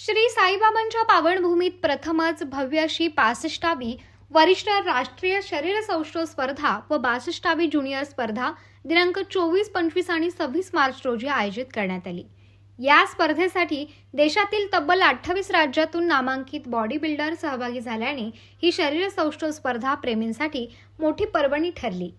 श्री साईबाबांच्या पावनभूमीत प्रथमच भव्य अशी पासष्टावी वरिष्ठ राष्ट्रीय शरीर सौष्ठव स्पर्धा व बासष्टावी ज्युनियर स्पर्धा दिनांक चोवीस पंचवीस आणि सव्वीस मार्च रोजी आयोजित करण्यात आली. या स्पर्धेसाठी देशातील तब्बल अठ्ठावीस राज्यातून नामांकित बॉडी बिल्डर सहभागी झाल्याने ही शरीर सौष्ठव स्पर्धा प्रेमींसाठी मोठी पर्वणी ठरली.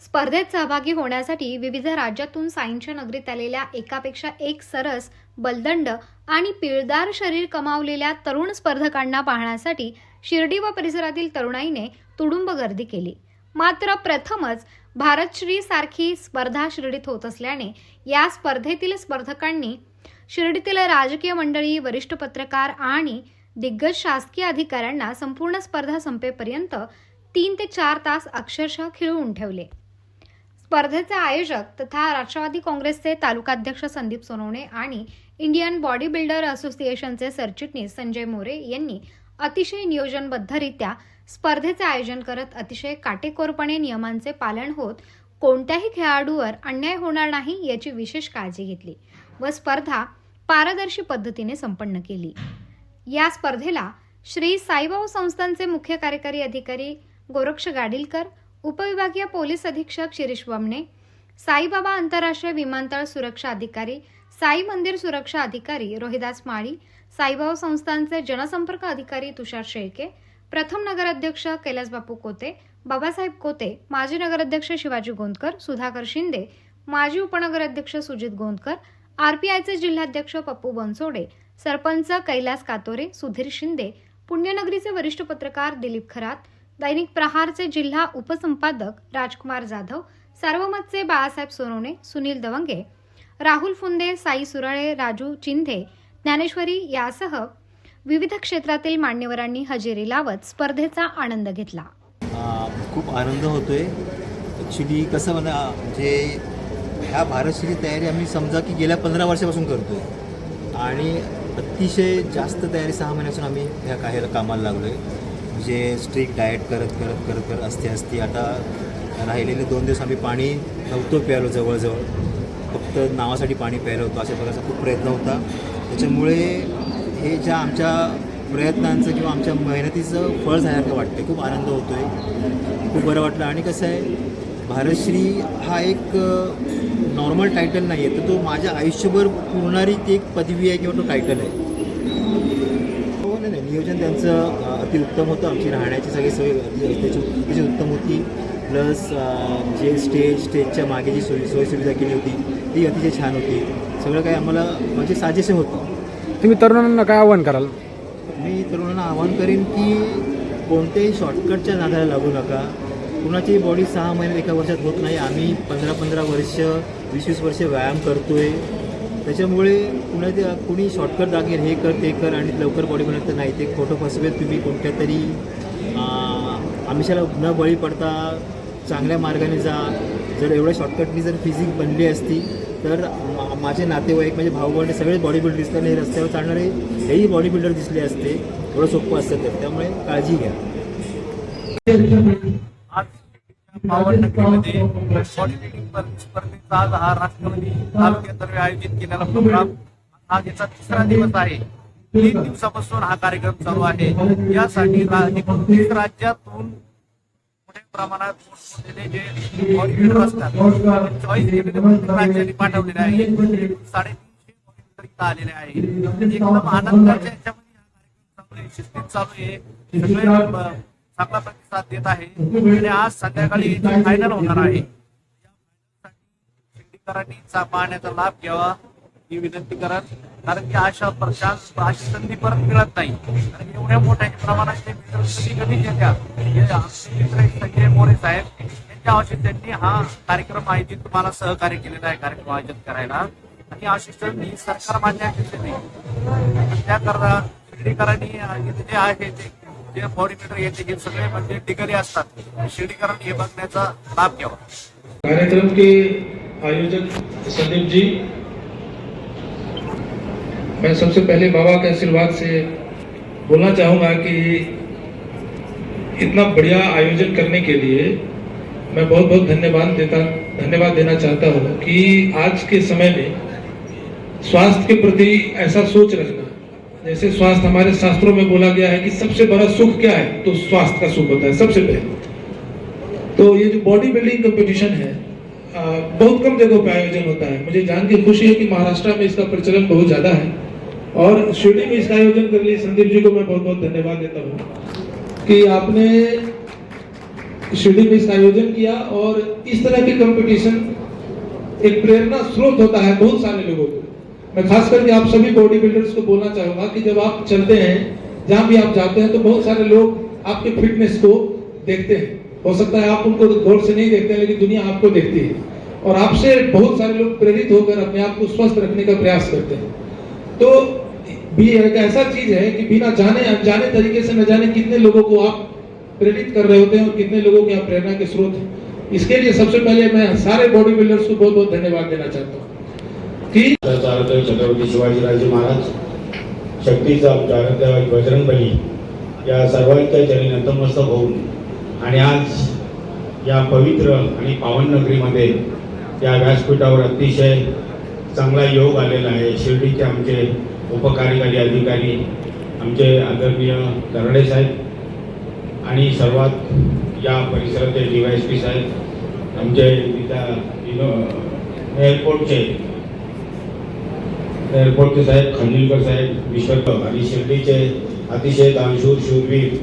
स्पर्धेत सहभागी होण्यासाठी विविध राज्यातून साईंच्या नगरीत आलेल्या एकापेक्षा एक सरस बलदंड आणि पिळदार शरीर कमावलेल्या तरुण स्पर्धकांना पाहण्यासाठी शिर्डी व परिसरातील तरुणाईने तुडुंब गर्दी केली. मात्र प्रथमच भारतश्री सारखी स्पर्धा शिर्डीत होत असल्याने या स्पर्धेतील स्पर्धकांनी शिर्डीतील राजकीय मंडळी वरिष्ठ पत्रकार आणि दिग्गज शासकीय अधिकाऱ्यांना संपूर्ण स्पर्धा संपेपर्यंत तीन ते चार तास अक्षरशः खिळवून ठेवले. स्पर्धेचे आयोजक तथा राष्ट्रवादी काँग्रेसचे तालुकाध्यक्ष संदीप सोनवणे आणि इंडियन बॉडी बिल्डर असोसिएशनचे सरचिटणीस संजय मोरे यांनी अतिशय नियोजनबद्धरित्या स्पर्धेचे आयोजन करत अतिशय काटेकोरपणे नियमांचे पालन होत कोणत्याही खेळाडूवर अन्याय होणार नाही याची विशेष काळजी घेतली व स्पर्धा पारदर्शी पद्धतीने संपन्न केली. या स्पर्धेला श्री साईबाऊ संस्थांचे मुख्य कार्यकारी अधिकारी गोरक्ष गाडीलकर उपविभागीय पोलीस अधीक्षक शिरीष वमणे साईबाबा आंतरराष्ट्रीय विमानतळ सुरक्षा अधिकारी साई मंदिर सुरक्षा अधिकारी रोहिदास माळी साईबाबा संस्थांचे जनसंपर्क अधिकारी तुषार शेळके प्रथम नगराध्यक्ष कैलासबापू कोते बाबासाहेब कोते माजी नगराध्यक्ष शिवाजी गोंदकर सुधाकर शिंदे माजी उपनगराध्यक्ष सुजित गोंदकर आरपीआयचे जिल्हाध्यक्ष पप्पू बनसोडे सरपंच कैलास कातोरे सुधीर शिंदे पुण्यनगरीचे वरिष्ठ पत्रकार दिलीप खरात दैनिक प्रहारचे जिल्हा उपसंपादक राजकुमार जाधव सार्वमतचे बाळासाहेब सोनवणे सुनील दवंगे राहुल फुंदे साई सुराळे राजू चिंधे ज्ञानेश्वरी यासह विविध क्षेत्रातील मान्यवरांनी हजेरी लावत स्पर्धेचा आनंद घेतला. खूप आनंद होतोय. ॲक्च्युली कसं म्हणा म्हणजे ह्या भारतश्री तयारी आम्ही समजा की गेल्या पंधरा वर्षापासून करतोय. आणि अतिशय जास्त तयारी सहा महिन्यापासून आम्ही ह्या काही कामाला लागलो आहे जे स्ट्रिक्ट डाएट करत करत करत करत असते असते. आता राहिलेले दोन दिवस आम्ही पाणी नव्हतो प्यालो जवळजवळ. फक्त नावासाठी पाणी प्यायलं होतं अशा प्रकारचा खूप प्रयत्न होता. त्याच्यामुळे हे ज्या आमच्या प्रयत्नांचं किंवा आमच्या मेहनतीचं फळ झाल्यासारखं वाटतं खूप आनंद होतो आहे खूप बरं वाटलं. आणि कसं आहे भारतश्री हा एक नॉर्मल टायटल नाही आहे तर तो माझ्या आयुष्यभर पुरणारी ती एक पदवी आहे किंवा तो टायटल आहे. नियोजन त्यांचं अ, अतिउत्तम होतं. आमची राहण्याची सगळी सोय अति- त्याची अतिशय उत्तम होती. प्लस जे स्टेज स्टेजच्या मागे जी सोयी सोयीसुविधा केली होती ती अतिशय छान होती. सगळं काही आम्हाला म्हणजे साजेसे होतं. तुम्ही तरुणांना काय आव्हान कराल? मी तरुणांना आवाहन करेन की कोणत्याही शॉर्टकटच्या नादाला लागू नका. कुणाची बॉडी सहा महिन्यात एका वर्षात होत नाही. आम्ही पंधरा पंधरा वर्ष वीस वीस वर्ष व्यायाम करतोय. त्याच्यामुळे कुणा कुणी शॉर्टकट दाखवेल हे कर ते कर आणि लवकर बॉडी बनवत नाही. ते खोटं फसवेल तुम्ही कोणत्या तरी आमिषाला न बळी पडता चांगल्या मार्गाने जा. जर एवढ्या शॉर्टकटनी जर फिजिक बनली असती तर माझे नातेवाईक म्हणजे भाऊ बहिणी सगळे बॉडी बिल्डर दिसतात आणि रस्त्यावर चालणारे हेही बॉडी बिल्डर दिसले असते. एवढं सोपं असतं तर. त्यामुळे काळजी घ्या. पावन नगरीमध्ये स्पर्धेचा आज हा राष्ट्रवादी तालुक्यातर्फे आयोजित केलेला प्रोग्राम. हा याचा तिसरा दिवस आहे. तीन दिवसापासून हा कार्यक्रम चालू आहे. यासाठी एकोणतीस राज्यातून मोठ्या प्रमाणात जे बॉडी बिल्डर असतात चॉईस केलेले राज्यांनी पाठवलेले आहे. साडेतीनशे आलेले आहे. एकदम आनंदाच्या याच्यामध्ये हा कार्यक्रम चालू आहे. शिस्तीत चालू आहे सगळे चांगला प्रतिसाद देत आहे. आणि आज संध्याकाळी फायनल होणार आहे शिर्डीकरांनी पाहण्याचा लाभ घ्यावा ही विनंती करत कारण की अशा प्रशास अशी संधी परत मिळत नाही. कारण एवढ्या मोठ्या प्रमाणात मित्र कधी कधी येत्या आमचे मित्र आहेत संजय मोरे साहेब. यांच्या त्यांनी हा कार्यक्रम आयोजित तुम्हाला सहकार्य केलेला आहे कार्यक्रम आयोजित करायला. आणि आवश्यक ही सरकार मान्य अपेक्षित नाही त्याकरता शिर्डीकरांनी जे आहे ते जे सगळे म्हणजे डिगरी असतात. हे बघण्याचा लाभ घ्यावा. कार्यक्रम के आयोजक संदीप जी मैं सबसे पहले बाबा के आशीर्वाद से बोलना चाहूँगा कि इतना बढ़िया आयोजन करने के लिए मैं बहुत बहुत धन्यवाद देता, धन्यवाद देना चाहता हूँ कि आज के समय में स्वास्थ्य के प्रति ऐसा सोच रखना जैसे स्वास्थ्य हमारे शास्त्रों में बोला गया है कि सबसे बड़ा सुख क्या है? तो स्वास्थ्य का सुख होता है सबसे पहले। तो ये जो बॉडी बिल्डिंग कंपटीशन है अ, बहुत कम जगहों पे आयोजन होता है। मुझे जान के खुशी है कि महाराष्ट्र में इसका प्रचलन बहुत ज़्यादा है। और शिरडी में इसका आयोजन कर लिए संदीप जी को मैं बहुत बहुत धन्यवाद देता हूँ कि आपने शिरडी में इसका आयोजन किया। और इस तरह की कंपटीशन एक प्रेरणा स्रोत होता है बहुत सारे लोगों को मैं खास करके आप सभी बॉडी बिल्डर्स को बोलना चाहूँगा कि जब आप चलते हैं, जहाँ भी आप जाते हैं तो बहुत सारे लोग आपके फिटनेस को देखते हैं। हो सकता है आप उनको गौर से नहीं देखते हैं, लेकिन दुनिया आपको देखती है। और आपसे बहुत सारे लोग प्रेरित होकर अपने आप को स्वस्थ रखने का प्रयास करते हैं। तो भी एक ऐसा चीज़ है कि बिना जाने, अनजाने तरीके से न जाने कितने लोगों को आप प्रेरित कर रहे होते हैं और कितने लोगों के आप प्रेरणा के स्रोत हैं। इसके लिए सबसे पहले मैं सारे बॉडी बिल्डर्स को बहुत बहुत धन्यवाद देना चाहता हूँ। कि छत्रपती शिवाजीराजे महाराज शक्तीचा आमचा बजरंगबली या सर्वांच्या जरी नतमस्तक होऊन आणि आज या पवित्र आणि पावन नगरीमध्ये या व्यासपीठावर अतिशय चांगला योग आलेला आहे. शिर्डीचे आमचे उपकार्यकारी अधिकारी आमचे आदरणीय दरडे साहेब आणि सर्वात या परिसराचे डी वाय एस पी साहेब आमचे तिथं एअरपोर्टचे एअरपोर्टचे साहेब खंडिलकर साहेब विश्वकर आणि शिर्डीचे अतिशय दानशूर शूरवीर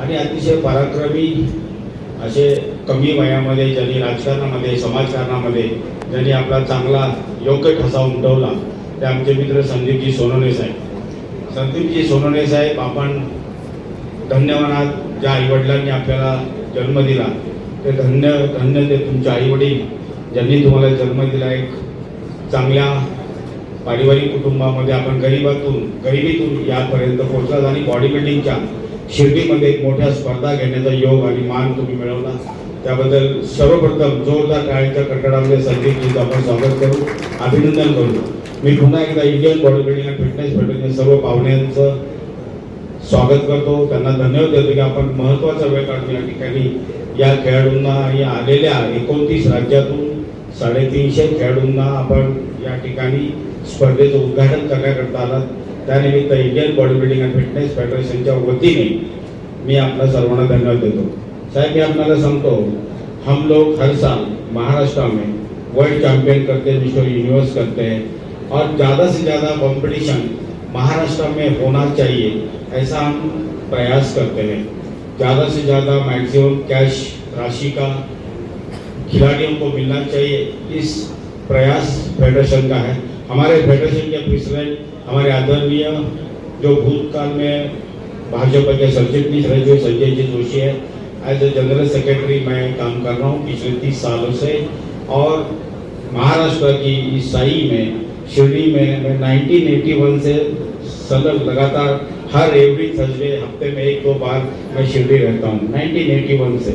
आणि अतिशय पराक्रमी असे कमी वयामध्ये ज्यांनी राजकारणामध्ये समाजकारणामध्ये ज्यांनी आपला चांगला योग्य ठसा उमटवला ते आमचे मित्र संदीपजी सोनवणे साहेब. संदीपजी सोनवणे साहेब आपण धन्यवाद ज्या आईवडिलांनी आपल्याला जन्म दिला ते धन्य धन्य ते तुमचे आईवडील ज्यांनी तुम्हाला जन्म दिला एक चांगल्या पारिवारिक कुटुंबामध्ये आपण गरिबातून गरिबीतून यापर्यंत पोहोचलात आणि बॉडी बिल्डिंगच्या शिर्डीमध्ये एक मोठ्या स्पर्धा घेण्याचा योग आणि मान तुम्ही मिळवला. त्याबद्दल सर्वप्रथम जोरदार टाळ्यांच्या कట్టडामध्ये संदीपजीचं आपण स्वागत करू. अभिनंदन करू. मी पुन्हा एकदा इंडियन बॉडी बिल्डिंग आणि फिटनेस फेडरेशन सर्व पाहुण्यांचं स्वागत करतो. त्यांना धन्यवाद देतो की आपण महत्त्वाचा वेळ काढून या ठिकाणी या खेळाडूंना आणि आलेल्या एकोणतीस राज्यातून साडेतीनशे खेळाडूंना आपण या ठिकाणी स्पर्धेचं उद्घाटन करण्याकरता आलात त्यानिमित्त Indian body building and fitness फेडरेशनच्या वतीने मी आपल्या सर्वांना धन्यवाद देतो. साहब, मैं आपल्याला सांगतो, हम लोग हर साल महाराष्ट्र में वर्ल्ड चैंपियन करते हैं विश्व यूनिवर्स करते हैं और ज़्यादा से ज़्यादा कंपटीशन महाराष्ट्र में होना चाहिए, ऐसा हम प्रयास करते हैं। ज़्यादा से ज़्यादा मैक्सिमम कैश राशि का खिलाड़ियों को मिलना चाहिए, इस प्रयास फेडरेशन का है। हमारे फेडरेशन के प्रेसिडेंट हमारे आदरणीय, जो भूतकाल में भाजपा के सरचिटनीस रहे, जो संजय जी जोशी है। एज ए जनरल सेक्रेटरी मैं काम कर रहा हूँ पिछले तीस सालों से। और महाराष्ट्र की इस साई में, शिरडी में, मैं 1981 से सदर लगातार हर एवरी थर्सडे हफ़्ते में एक दो बार मैं शिरडी रहता हूँ 1981 से।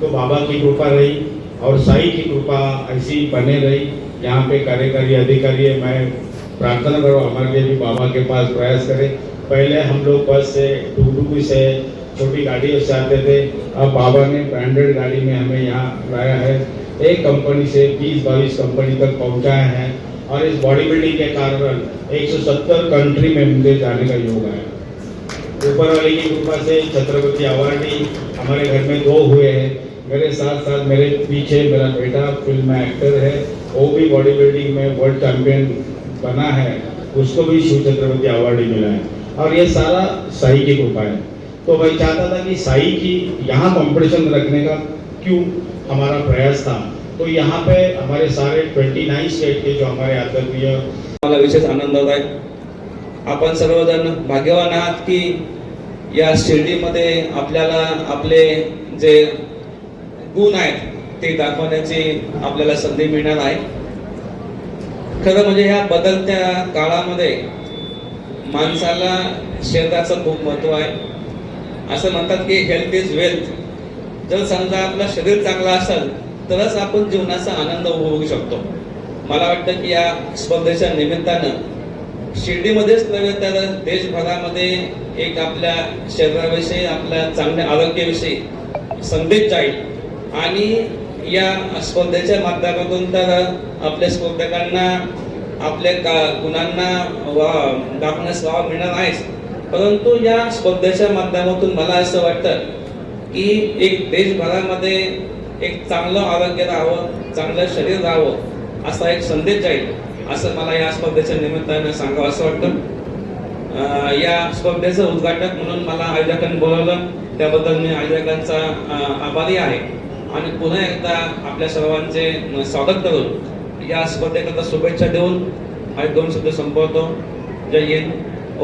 तो बाबा की कृपा रही और साई की कृपा ऐसी बने रही। यहाँ पे कार्यकारी अधिकारी है। मैं प्रार्थना करो हमारे लिए भी बाबा के पास प्रयास करें। पहले हम लोग बस से टुकटुकी से छोटी गाड़ियों से आते थे। अब बाबा ने ब्रांडेड गाड़ी में हमें यहाँ लाया है। एक कंपनी से 20 बाईस कंपनी तक पहुँचाया है। और इस बॉडी बिल्डिंग के कारण 170 कंट्री में मुझे जाने का योग आया। ऊपर वाले की कृपा से छत्रपति अवार्डी हमारे घर में दो हुए हैं। मेरे साथ साथ मेरे पीछे मेरा बेटा फ़िल्म में एक्टर है। वो भी बॉडी बिल्डिंग में वर्ल्ड चैंपियन बना है। उसको भी शिव छत्रपति अवार्ड मिला है। और ये सारा साई की कृपा है। तो मैं चाहता था कि साई की यहाँ कंपटीशन रखने का क्यों हमारा प्रयास था। तो यहाँ पे हमारे सारे 29 स्टेट के जो हमारे आदरणीय मला विशेष आनंद होत आहे. आपण सर्वजण भाग्यवान आहात की या शिर्डीमध्ये आपल्याला आपले जे गुण आहेत ते दाखवण्याची आपल्याला संधी मिळणार आहे. खरं म्हणजे ह्या बदलत्या काळामध्ये माणसाला शरीराचं खूप महत्त्व आहे. असं म्हणतात की हेल्थ इज वेल्थ जर समजा आपलं शरीर चांगलं असेल तरच आपण जीवनाचा आनंद उपभोगू शकतो. मला वाटतं की या स्पर्धेच्या निमित्तानं शिर्डीमध्येच नव्हे तर देशभरामध्ये एक आपल्या शरीराविषयी आपल्या चांगल्या आरोग्याविषयी संदेश जाईल. आणि या स्पर्धेच्या माध्यमातून तर आपल्या स्पर्धकांना आपल्या का गुणांना वा दाखवण्यास वाव मिळणार आहेच. परंतु या स्पर्धेच्या माध्यमातून मला असं वाटतं की एक देशभरामध्ये एक चांगलं आरोग्य राहावं चांगलं शरीर राहावं असा एक संदेश जाईल असं मला या स्पर्धेच्या निमित्तानं सांगावं असं वाटतं. या स्पर्धेचं उद्घाटक म्हणून मला आयोजकांनी बोलावलं. त्याबद्दल मी आयोजकांचा आभारी आहे. आणि पुन्हा एकदा आपल्या सर्वांचे स्वागत करून या स्पर्धेकरता शुभेच्छा देऊन हा दोन शब्द संपवतो. जय हिंद.